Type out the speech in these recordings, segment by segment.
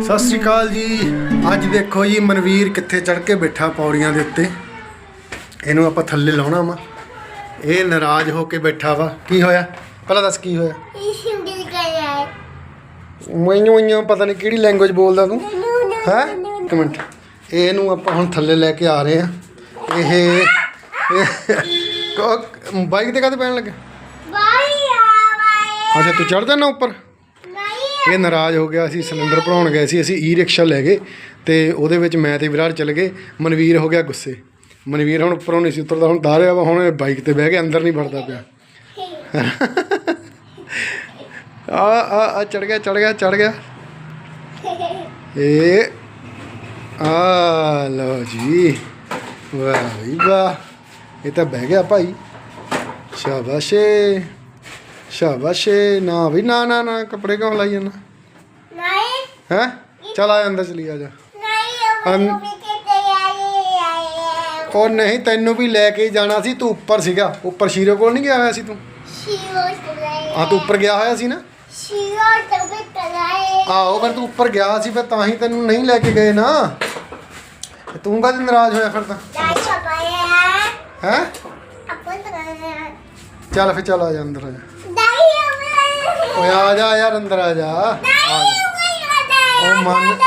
ਸਤਿ ਸ੍ਰੀ ਅਕਾਲ ਜੀ। ਅੱਜ ਦੇਖੋ ਜੀ ਮਨਵੀਰ ਕਿੱਥੇ ਚੜ ਕੇ ਬੈਠਾ ਪੌੜੀਆਂ ਦੇ ਉੱਤੇ। ਇਹਨੂੰ ਆਪਾਂ ਥੱਲੇ ਲਾਉਣਾ ਵਾ। ਇਹ ਨਾਰਾਜ਼ ਹੋ ਕੇ ਬੈਠਾ ਵਾ। ਕੀ ਹੋਇਆ? ਪਹਿਲਾਂ ਦੱਸ ਕੀ ਹੋਇਆ? ਮੈਨੂੰ ਮੈਨੂੰ ਪਤਾ ਨਹੀਂ ਕਿਹੜੀ ਲੈਂਗੁਏਜ ਬੋਲਦਾ ਤੂੰ? ਹੈ? ਇੱਕ ਮਿੰਟ। ਇਹਨੂੰ ਆਪਾਂ ਹੁਣ ਥੱਲੇ ਲੈ ਕੇ ਆ ਰਹੇ ਆ ਇਹ ਬਾਈਕ ਤੇ ਕਾਹਦੇ ਪੈਣ ਲੱਗੇ? ਬਾਈ ਆਵਾਏ ਅੱਛਾ ਤੂੰ ਚੜ ਜਾਣਾ ਉੱਪਰ? ਇਹ ਨਾਰਾਜ਼ ਹੋ ਗਿਆ ਅਸੀਂ ਸਿਲੰਡਰ ਭਰਾਉਣ ਗਏ ਸੀ, ਅਸੀਂ ਈ ਰਿਕਸ਼ਾ ਲੈ ਗਏ ਤੇ ਉਹਦੇ ਵਿੱਚ ਮੈਂ ਤੇ ਵਿਰਾਟ ਚਲੇ ਗਏ। ਮਨਵੀਰ ਹੋ ਗਿਆ ਗੁੱਸੇ। ਮਨਵੀਰ ਹੁਣ ਉੱਪਰੋਂ ਨਹੀਂ ਸੀ ਉਤਰਦਾ, ਹੁਣ ਦਾਰਿਆ ਵਾ, ਹੁਣ ਬਾਈਕ ਤੇ ਬਹਿ ਕੇ ਅੰਦਰ ਨਹੀਂ ਵੜਦਾ ਪਿਆ। ਆ ਆ ਆ ਚੜ ਗਿਆ ਚੜ ਗਿਆ ਚੜ ਗਿਆ। ਇਹ, ਆ, ਲਓ ਜੀ। ਵਾਹ ਵਾਹ। ਇਹ ਤਾਂ ਬਹਿ ਗਿਆ ਭਾਈ। ਸ਼ਾਬਾਸ਼ੇ। ਸ਼ਾਬਾਸ਼ੇ ਨਾ ਵੀ ਨਾ ਨਾ ਨਾ ਕੱਪੜੇ ਕਿਉਂ ਲਾਈ ਜਾਂਦਾ? ਨਹੀਂ। ਹੈ? ਚਲ ਆ ਅੰਦਰ ਚਲੀ ਆ ਜਾ। ਨਹੀਂ ਉਹ ਨਹੀਂ ਤੈਨੂੰ ਵੀ ਲੈ ਕੇ ਹੀ ਜਾਣਾ ਸੀ ਤੂੰ ਉੱਪਰ ਸੀਗਾ। ਉੱਪਰ ਸ਼ੀਰੋ ਕੋਲ ਨਹੀਂ ਗਿਆ ਹੋਇਆ ਸੀ ਤੂੰ? ਸ਼ੀਰੋ ਤਲਾਏ ਆ ਤੂੰ ਉੱਪਰ ਗਿਆ ਹੋਇਆ ਸੀ ਨਾ? ਸ਼ੀਰੋ ਤਬੇ ਤਲਾਏ ਆਹੋ ਪਰ ਤੂੰ ਉੱਪਰ ਗਿਆ ਸੀ ਫਿਰ ਤਾਂ ਹੀ ਤੈਨੂੰ ਨਹੀਂ ਲੈ ਕੇ ਗਏ ਨਾ। ਤੇ ਤੂੰ ਕਦ ਨਾਰਾਜ਼ ਹੋਇਆ ਫਿਰ ਤਾਂ? ਹੈ? ਚੱਲ ਫਿਰ ਚੱਲ ਆ ਜਾ ਅੰਦਰ ਆ ਜਾ। ਓਏ ਆ ਜਾ ਯਾਰ ਅੰਦਰ ਆ ਜਾ। ਆ ਜਾ। ਉਹ ਮਨ-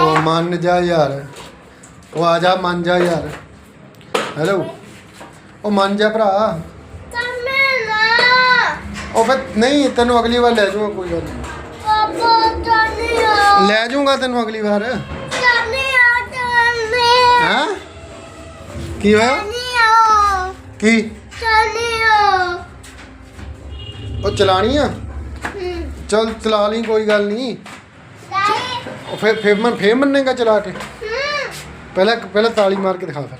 ਉਹ ਮੰਨ ਜਾ ਯਾਰ। ਉਹ ਆ ਜਾ ਮੰਨ ਜਾ ਯਾਰ। ਹੈਲੋ ਉਹ ਮੰਨ ਜਾ ਭਰਾ। ਉਹ ਫਿਰ ਨਹੀਂ ਤੈਨੂੰ ਅਗਲੀ ਵਾਰ ਲੈ ਜਾਊਂਗਾ ਕੋਈ ਗੱਲ ਨਹੀਂ। ਲੈ ਜਾਊਂਗਾ ਤੈਨੂੰ ਅਗਲੀ ਵਾਰ। ਹਾਂ? ਕੀ ਹੋਇਆ? ਕੀ? ਉਹ ਚਲਾਣੀ ਆ? ਚਲ ਚਲਾ ਲਈ ਕੋਈ ਗੱਲ ਨਹੀਂ। ਉਹ ਫਿਰ ਫਿਰ ਮੈਂ ਫੇਰ ਮੰਨੇਗਾ ਚਲਾ ਕੇ? ਪਹਿਲਾਂ ਪਹਿਲਾਂ ਤਾਲੀ ਮਾਰ ਕੇ ਦਿਖਾ ਫਿਰ।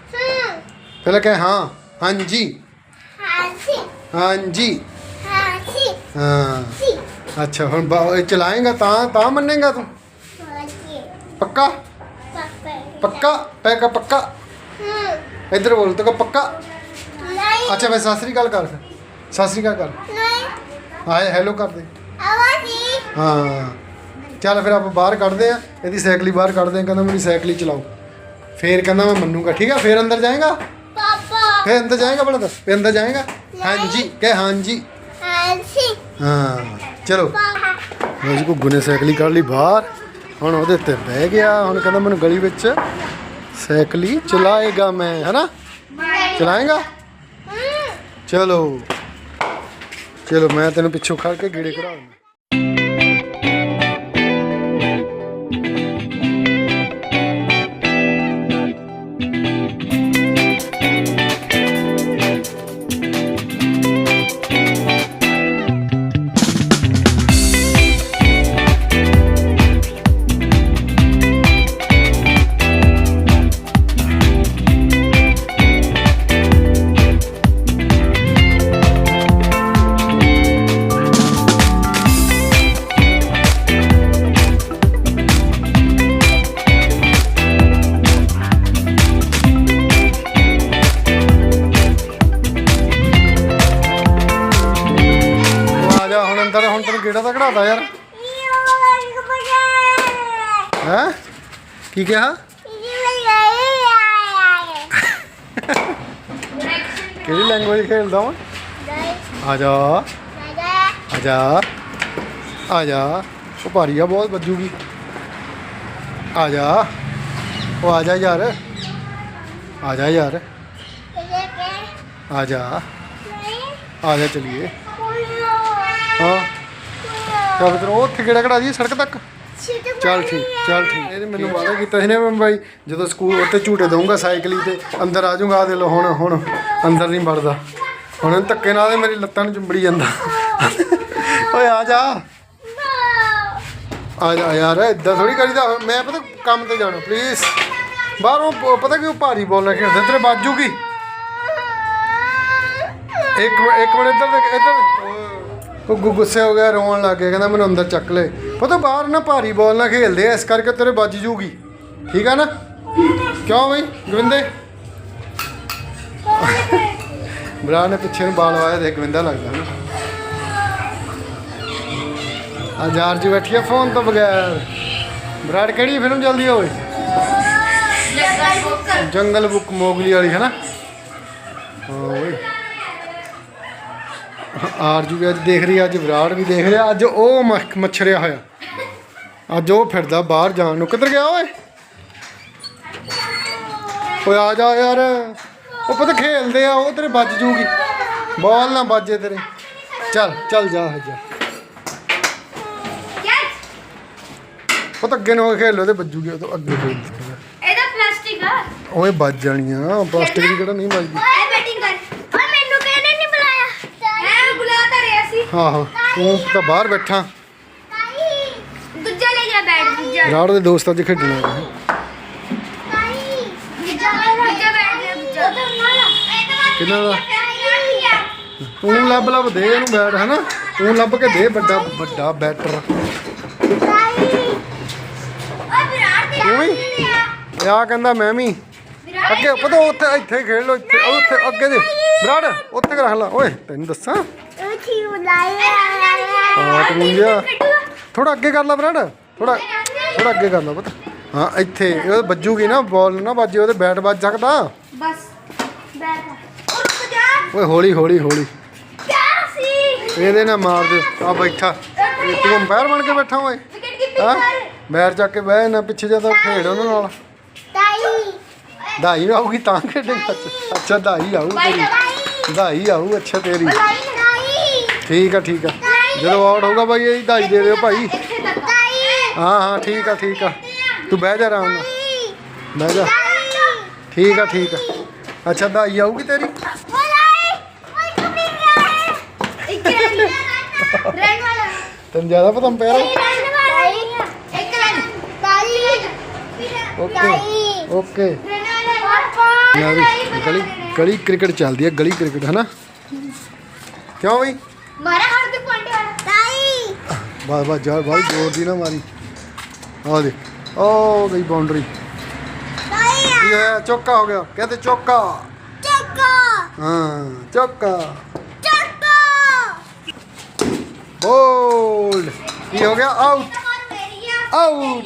ਪਹਿਲਾਂ ਕਹੇ ਹਾਂ ਹਾਂਜੀ। ਹਾਂਜੀ। ਹਾਂ। ਅੱਛਾ ਹੁਣ ਚਲਾਏਗਾ ਤਾਂ ਤਾਂ ਮੰਨੇਗਾ ਤੂੰ? ਪੱਕਾ? ਪੱਕਾ। ਪੈਕਾ? ਪੱਕਾ? ਇੱਧਰ ਬੋਲ ਤੋ ਪੱਕਾ? ਅੱਛਾ ਮੈਂ ਸਤਿ ਸ੍ਰੀ ਅਕਾਲ ਕਰ ਫਿਰ। ਸਤਿ ਸ੍ਰੀ ਅਕਾਲ ਕਰ। ਹਾਏ ਹੈਲੋ ਕਰ ਦੇ। ਹਾਂ। ਚੱਲ ਫਿਰ ਆਪਾਂ ਬਾਹਰ ਕੱਢਦੇ ਆ ਇਹਦੀ ਸਾਈਕਲ ਹੀ ਬਾਹਰ ਕੱਢਦੇ ਆ ਕਹਿੰਦਾ ਮੇਰੀ ਸਾਈਕਲ ਹੀ ਚਲਾਓ। ਫੇਰ ਕਹਿੰਦਾ ਮੈਂ ਮੰਨੂਗਾ ਠੀਕ ਆ ਫੇਰ ਅੰਦਰ ਜਾਏਗਾ? ਫੇਰ ਅੰਦਰ ਜਾਏਗਾ ਬੜਾ ਦੱਸ ਫੇਰ ਅੰਦਰ ਜਾਏਗਾ? ਹਾਂਜੀ ਕਹੇ ਹਾਂਜੀ। ਹਾਂ ਚਲੋ। ਲੋ ਜੀ ਘੁੱਗੂ ਨੇ ਸਾਈਕਲ ਹੀ ਕੱਢ ਲਈ ਬਾਹਰ ਹੁਣ ਉਹਦੇ ਉੱਤੇ ਬਹਿ ਗਿਆ ਹੁਣ ਕਹਿੰਦਾ ਮੈਨੂੰ ਗਲੀ ਵਿੱਚ ਸਾਈਕਲ ਹੀ ਚਲਾਏਗਾ ਮੈਂ ਹੈਨਾ? ਚਲਾਏਗਾ? ਚਲੋ। ਚਲੋ ਮੈਂ ਤੈਨੂੰ ਪਿੱਛੋਂ ਖੜ ਕੇ ਗੇੜੇ ਕਰਾ ਦਿੰਦਾ। ਅੰਦਰ ਹੁਣ ਤੈਨੂੰ ਗੇੜਾ ਤਾਂ ਕਢਾਤਾ ਯਾਰ। ਹੈ? ਕੀ ਕਿਹਾ? ਕਿਹੜੀ ਲੈਂਗੁਏਜ ਖੇਡਦਾ ਵਾਂ? ਆ ਜਾ। ਆ ਜਾ। ਆ ਜਾ। ਉਹ ਭਾਰੀ ਆ, ਬਹੁਤ ਵੱਜੂਗੀ। ਆ ਜਾ। ਉਹ ਆ ਜਾ ਯਾਰ। ਆ ਜਾ ਯਾਰ। ਆ ਜਾ। ਆ ਜਾ ਚਲੀਏ। ਹਾਂ। ਚੱਲ ਫਿਰ ਉਹ ਉੱਥੇ ਕਿਹੜਾ ਕਢਾ ਦੀ ਸੜਕ ਤੱਕ? ਚੱਲ ਠੀਕ ਚੱਲ ਠੀਕ। ਇਹਨੇ ਮੈਨੂੰ ਵਾਅਦਾ ਕੀਤਾ ਸੀ ਨਾ ਮੈਂ ਬਾਈ ਜਦੋਂ ਸਕੂਲ ਉੱਤੇ ਝੂਟੇ ਦਊਂਗਾ ਸਾਈਕਲੀ ਤੇ ਅੰਦਰ ਆ ਜਾਊਂਗਾ ਦੇ ਲੋ ਹੁਣ ਹੁਣ ਅੰਦਰ ਨਹੀਂ ਵੜਦਾ। ਹੁਣ ਧੱਕੇ ਨਾਲ ਮੇਰੀ ਲੱਤਾਂ ਨੂੰ ਚੁੰਬੜੀ ਜਾਂਦਾ। ਓਏ ਆ ਜਾ। ਆ ਜਾ ਯਾਰ ਇਦਾਂ ਥੋੜੀ ਕਰੀਦਾ। ਮੈਂ ਪਤਾ ਕੰਮ ਤੇ ਜਾਣਾ ਪਲੀਜ਼ ਬਾਹਰੋਂ ਪਤਾ ਕਿਉਂ ਭਾਰੀ ਬੋਲਣਾ ਖੇਡਦੇ ਤੇਰੇ ਬਾਜੂਗੀ। ਇੱਕ ਇੱਕ ਮਿੰਟ ਇੱਧਰ ਇੱਧਰ ਉਹ ਗੁ- ਗੁੱਸੇ ਹੋ ਗਿਆ ਰੋਣ ਲੱਗ ਗਿਆ ਕਹਿੰਦਾ ਮੈਨੂੰ ਅੰਦਰ ਚੱਕ ਲੈ। ਪਤਾ ਬਾਹਰ ਨਾ ਭਾਰੀ ਬੋਲ ਨਾਲ ਖੇਲਦੇ ਆ ਇਸ ਕਰਕੇ ਤੇਰੇ ਵੱਜ ਜੂਗੀ। ਠੀਕ ਆ ਨਾ? ਕਿਉਂ ਬਈ ਗਵਿੰਦੇ? ਬਰਾ ਨੇ ਪਿੱਛੇ ਨੂੰ ਬਾਲ ਵਾਇਆ ਦੇਖ ਗਵਿੰਦਾ ਲੱਗਦਾ ਨਾ। ਅੱਜ ਆਰਜੂ ਬੈਠੀ ਆ ਫੋਨ ਤੋਂ ਬਗੈਰ। ਬਰਾੜ ਕਿਹੜੀ ਫਿਲਮ ਆ ਓਏ? ਜੰਗਲ ਬੁੱਕ। ਮੋਗਲੀ ਵਾਲੀ ਹੈ ਨਾ ਓਏ। ਆਰਜੂ ਵੀ ਅੱਜ ਦੇਖ ਰਹੀ ਅੱਜ ਵਿਰਾਟ ਵੀ ਦੇਖ ਰਿਹਾ ਅੱਜ ਉਹ ਮੱਛਰਿਆ ਹੋਇਆ। ਅੱਜ ਉਹ ਫਿਰਦਾ ਬਾਹਰ ਜਾਣ ਨੂੰ। ਕਿੱਧਰ ਗਿਆ ਓਏ? ਓਏ ਆ ਜਾ ਯਾਰ। ਉਹ ਪਤਾ ਖੇਲਦੇ ਆ ਉਹ ਤੇਰੇ ਵੱਜ ਜੂਗੀ। ਬਾਲ ਨਾ ਵੱਜੇ ਤੇਰੇ। ਚੱਲ ਚੱਲ ਜਾ ਜਾ। ਉਹ ਤਾਂ ਅੱਗੇ ਨੂੰ ਖੇਲ ਤੇ ਵੱਜੂਗੀ ਉਹ ਤੋਂ ਅੱਗੇ ਖੇਲ ਇਹਦਾ ਪਲਾਸਟਿਕ ਆ। ਓਏ ਵੱਜ ਜਾਣੀਆਂ ਪਲਾਸਟਿਕ ਦੀ ਕਿਹੜਾ ਨਹੀਂ ਵੱਜਦੀ ਓਏ ਬੈਟਿੰਗ ਕਰ ਓਏ ਮੈਨੂੰ ਕਿਹਨੇ ਨਹੀਂ ਬੁਲਾਇਆ ਮੈਂ ਬੁਲਾ ਤਾਂ ਰਿਹਾ ਸੀ ਆਹੋ ਤੂੰ ਤਾਂ ਬਾਹਰ ਬੈਠਾ। ਦੂਜਾ ਲੈ ਜਾ ਬੈਟ ਦੂਜਾ। ਵਿਰਾਟ ਦੇ ਦੋਸਤ ਅੱਜ ਖੇਡਣਾ। ਹੈ। ਦੂਜਾ ਦੂਜਾ ਬੈਟ ਦੇ ਦੂਜਾ। ਕਿਹਨਾਂ ਦਾ? ਤੂੰ ਲੱਭ ਲੱਭ ਦੇ ਇਹਨੂੰ ਬੈਟ ਹਨਾ? ਤੂੰ ਲੱਭ ਕੇ ਦੇ ਵੱਡਾ ਵੱਡਾ ਬੈਟਰ। ਤੂੰ ਵੀ? ਇਹ ਆ ਕਹਿੰਦਾ ਮੈਂ ਵੀ। ਅੱਗੇ ਪਤਾ ਉੱਥੇ ਇੱਥੇ ਖੇਡ ਲੋ ਇੱਥੇ ਉਹ ਉੱਥੇ ਅੱਗੇ ਦੇ। ਵਿਰਾਟ ਉੱਥੇ ਰੱਖ ਲਾ। ਓਏ ਤੈਨੂੰ ਦੱਸਾਂ? ਹਾਂ ਤੂੰ ਜਾ ਥੋੜਾ ਅੱਗੇ ਕਰ ਲਾ ਵਿਰਾਟ ਥੋੜਾ ਥੋੜਾ ਅੱਗੇ ਕਰ ਲਾ ਪਤਾ। ਹਾਂ ਇੱਥੇ। ਇਹ ਵੱਜੂਗੀ ਨਾ ਬਾਲ ਨਾ ਵੱਜੇ ਉਹਦੇ ਬੈਟ ਵੱਜ ਸਕਦਾ। ਬਸ ਬੈਟ ਉਹ ਜਾ। ਓਏ ਹੌਲੀ ਹੌਲੀ ਹੌਲੀ। ਕਿਆ ਸੀ। ਇਹਦੇ ਨਾਲ ਮਾਰ ਦੇ। ਆ ਬੈਠਾ। ਤੂੰ ਅੰਪਾਇਰ ਬਣ ਕੇ ਬੈਠਾ ਓਏ। ਹਾਂ? ਬੈਰ ਚੱਕ ਕੇ ਬਹਿ ਨਾ ਪਿੱਛੇ ਜਾ ਤਾਂ ਖੇਡ ਉਹਨਾਂ ਨਾਲ। दाई आऊ की तांग के अच्छा दाई आऊ तेरी। दाई। आऊ अच्छा तेरी। ठीक है ठीक है। जो आउट होगा भाई यही दाई दे दो भाई। हाँ हाँ ठीक है ठीक है। तू बह जा रहा हूँ बह जा। ठीक है ठीक है। अच्छा दाई आऊगी तेरी। तेन ज़्यादा पता पैर ओके ओके। गली गली क्रिकेट चलती है गली क्रिकेट है ना? क्यों भाई? बस बस जा भाई ज़ोर दी ना मारी। आ ओ गई बाउंड्री। ये चौका हो गया। कहते चौका। चौका। हाँ, चौका। चौका। ये हो गया out. Out.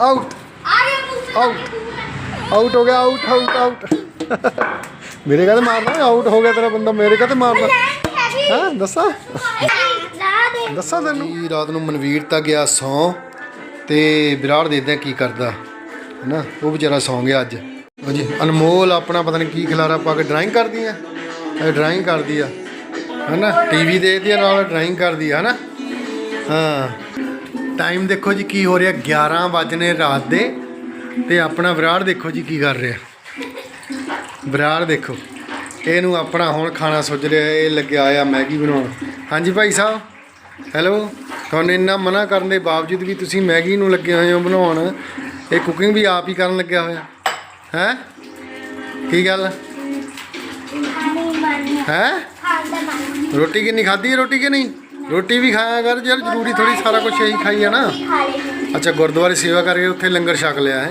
Out. Out. Out ਹੋ ਗਿਆ ਆਊਟ ਆਊਟ ਆਊਟ ਮੇਰੇ ਕਹਤੇ ਮਾਰਦਾ ਆਊਟ ਹੋ? ਗਿਆ ਤੇਰਾ ਬੰਦਾ, ਮੇਰੇ ਕਹਤੇ ਮਾਰਨਾ? ਹਾਂ? ਦੱਸਾਂ? ਦੱਸਾਂ ਤੈਨੂੰ? ਕੀ ਰਾਤ ਨੂੰ ਮਨਵੀਰ ਤਾਂ ਗਿਆ ਸੌ ਤੇ ਵਿਰਾਟ ਦੇਖਦੇ ਆ ਕੀ ਕਰਦਾ, ਹੈਨਾ? ਉਹ ਵਿਚਾਰਾ ਸੌਂ ਗਿਆ ਅੱਜ। ਉਹ ਜੀ, ਅਨਮੋਲ ਆਪਣਾ ਪਤਾ ਨਹੀਂ ਕੀ ਖਿਲਾਰਾ ਪਾ ਕੇ ਡਰਾਇੰਗ ਕਰਦੀ ਆ। ਇਹ ਡਰਾਇੰਗ ਕਰਦੀ ਆ, ਹੈਨਾ? ਟੀਵੀ ਦੇਖਦੀ ਆ, ਨਾਲ ਡਰਾਇੰਗ ਕਰਦੀ ਆ, ਹੈਨਾ? ਹਾਂ। ਟਾਈਮ ਦੇਖੋ ਜੀ, ਕੀ ਹੋ ਰਿਹਾ? 11 ਵਜਨੇ ਰਾਤ ਦੇ। ਤੇ ਆਪਣਾ ਵਿਰਾਟ ਦੇਖੋ ਜੀ ਕੀ ਕਰ ਰਿਹਾ। ਵਿਰਾਟ ਦੇਖੋ। ਇਹਨੂੰ ਆਪਣਾ ਹੁਣ ਖਾਣਾ ਸੁੱਝ ਰਿਹਾ ਇਹ ਲੱਗਿਆ ਆ ਮੈਗੀ ਬਣਾਉਣ। ਹਾਂਜੀ ਭਾਈ ਸਾਹਿਬ ਹੈਲੋ ਤੁਹਾਨੂੰ ਇੰਨਾ ਮਨਾ ਕਰਨ ਦੇ ਬਾਵਜੂਦ ਵੀ ਤੁਸੀਂ ਮੈਗੀ ਨੂੰ ਲੱਗੇ ਹੋਏ ਹੋ ਬਣਾਉਣ ਇਹ ਕੁਕਿੰਗ ਵੀ ਆਪ ਹੀ ਕਰਨ ਲੱਗਿਆ ਹੋਇਆ। ਹੈ? ਕੀ ਗੱਲ? ਹੈ? ਰੋਟੀ ਕਿੰਨੀ ਖਾਧੀ ਹੈ ਰੋਟੀ ਕਿ ਨਹੀਂ? ਰੋਟੀ ਵੀ ਖਾਇਆ ਕਰ ਯਾਰ ਜ਼ਰੂਰੀ ਥੋੜੀ ਸਾਰਾ ਕੁਝ ਇਹੀ ਖਾਈ ਹੈ ਨਾ ਅੱਛਾ ਗੁਰਦੁਆਰੇ ਸੇਵਾ ਕਰਕੇ ਉੱਥੇ ਲੰਗਰ ਛਕ ਲਿਆ ਹੈ।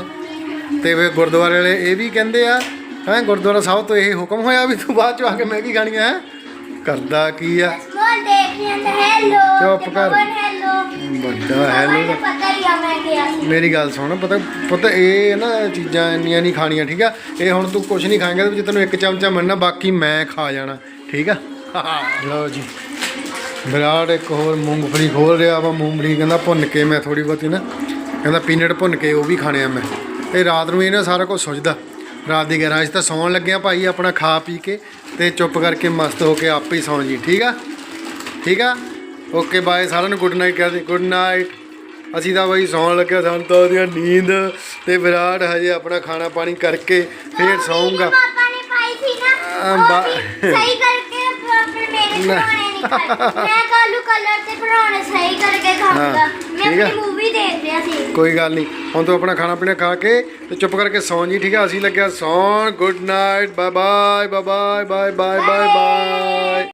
ਤੇ ਫਿਰ ਗੁਰਦੁਆਰੇ ਵਾਲੇ ਇਹ ਵੀ ਕਹਿੰਦੇ ਆ ਹੈ ਗੁਰਦੁਆਰਾ ਸਾਹਿਬ ਤੋਂ ਇਹ ਹੁਕਮ ਹੋਇਆ ਵੀ ਤੂੰ ਬਾਅਦ ਚ ਆ ਕੇ ਮੈਗੀ ਖਾਣੀ ਹੈ? ਕਰਦਾ ਕੀ ਆ? ਚੁੱਪ ਕਰ। ਵੱਡਾ ਹੈਲੋ ਮੈਂ ਮੇਰੀ ਗੱਲ ਸੁਣ ਪਤਾ ਪਤਾ ਇਹ ਨਾ ਚੀਜ਼ਾਂ ਇੰਨੀਆਂ ਨਹੀਂ ਖਾਣੀਆਂ ਠੀਕ ਆ? ਇਹ ਹੁਣ ਤੂੰ ਕੁਝ ਨਹੀਂ ਖਾਏਂਗਾ ਤੇ ਜੇ ਤੈਨੂੰ ਇੱਕ ਚਮਚਾ ਮਿਲਣਾ ਬਾਕੀ ਮੈਂ ਖਾ ਜਾਣਾ ਠੀਕ ਆ? ਲਓ ਜੀ। ਵਿਰਾਟ ਇੱਕ ਹੋਰ ਮੂੰਗਫਲੀ ਖੋਲ ਰਿਹਾ ਵਾ ਮੂੰਗਫਲੀ ਕਹਿੰਦਾ ਭੁੰਨ ਕੇ ਮੈਂ ਥੋੜੀ ਬਹੁਤੀ ਨਾ ਕਹਿੰਦਾ ਪੀਨਟ ਭੁੰਨ ਕੇ ਉਹ ਵੀ ਖਾਣੇ ਆ ਮੈਂ। ਤੇ ਰਾਤ ਨੂੰ ਇਹਨੇ ਸਾਰਾ ਕੁਝ ਸੁੱਝਦਾ ਰਾਤ ਦੀ 11 ਵਜੇ ਤਾਂ ਸੌਣ ਲੱਗਿਆ ਭਾਈ ਆਪਣਾ ਖਾ ਪੀ ਕੇ ਤੇ ਚੁੱਪ ਕਰਕੇ ਮਸਤ ਹੋ ਕੇ ਆਪੇ ਹੀ ਸੌਂ ਜੀ ਠੀਕ ਆ? ਠੀਕ ਆ? ਓਕੇ ਬਾਏ ਸਾਰਿਆਂ ਨੂੰ ਗੁੱਡ ਨਾਈਟ ਕਹਦੇ ਗੁੱਡ ਨਾਈਟ। ਅਸੀਂ ਤਾਂ ਬਈ ਸੌਣ ਲੱਗਿਆ ਸਾਨੂੰ ਤਾਂ ਉਹਦੀ ਨੀਂਦ ਤੇ ਵਿਰਾਟ ਹਜੇ ਆਪਣਾ ਖਾਣਾ ਪਾਣੀ ਕਰਕੇ ਫੇਰ ਸੌਂਗਾ ਪਾਪਾ ਨੇ ਪਾਈ ਸੀ ਨਾ ਆ, ਉਹ ਬਾ- ਵੀ ਸਹੀ ਕਰਕੇ ਫਿਰ ਮੇਰੇ ਹਾਂ, ਠੀਕ ਆ। ਕੋਈ ਗੱਲ ਨਹੀਂ। ਹੁਣ ਤੂੰ ਆਪਣਾ ਖਾਣਾ ਪੀਣਾ ਖਾ ਕੇ ਤੇ ਚੁੱਪ ਕਰਕੇ ਸੌਂ ਜੀ ਠੀਕ ਹੈ ਅਸੀਂ ਲੱਗਿਆ ਸੌਣ। Good night bye bye bye bye bye bye bye